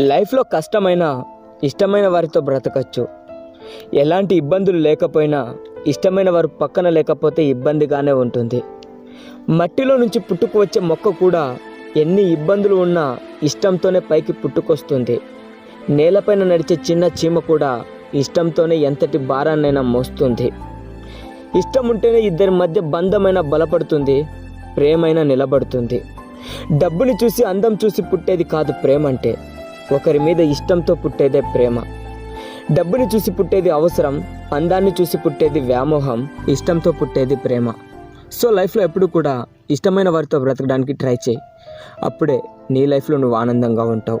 లైఫ్లో కష్టమైన ఇష్టమైన వారితో బ్రతకచ్చు. ఎలాంటి ఇబ్బందులు లేకపోయినా ఇష్టమైన వారు పక్కన లేకపోతే ఇబ్బందిగానే ఉంటుంది. మట్టిలో నుంచి పుట్టుకు వచ్చే మొక్క కూడా ఎన్ని ఇబ్బందులు ఉన్నా ఇష్టంతోనే పైకి పుట్టుకొస్తుంది. నేలపైన నడిచే చిన్న చీమ కూడా ఇష్టంతోనే ఎంతటి భారాన్నైనా మోస్తుంది. ఇష్టం ఉంటేనే ఇద్దరి మధ్య బంధమైన బలపడుతుంది ప్రేమైన నిలబడుతుంది. డబ్బుని చూసి అందం చూసి పుట్టేది కాదు ప్రేమ అంటే ఒకరి మీద ఇష్టంతో పుట్టేదే ప్రేమ. డబ్బుని చూసి పుట్టేది అవసరం అందాన్ని చూసి పుట్టేది వ్యామోహం ఇష్టంతో పుట్టేది ప్రేమ. సో లైఫ్లో ఎప్పుడు కూడా ఇష్టమైన వారితో బ్రతకడానికి ట్రై చేయి. అప్పుడే నీ లైఫ్లో నువ్వు ఆనందంగా ఉంటావు.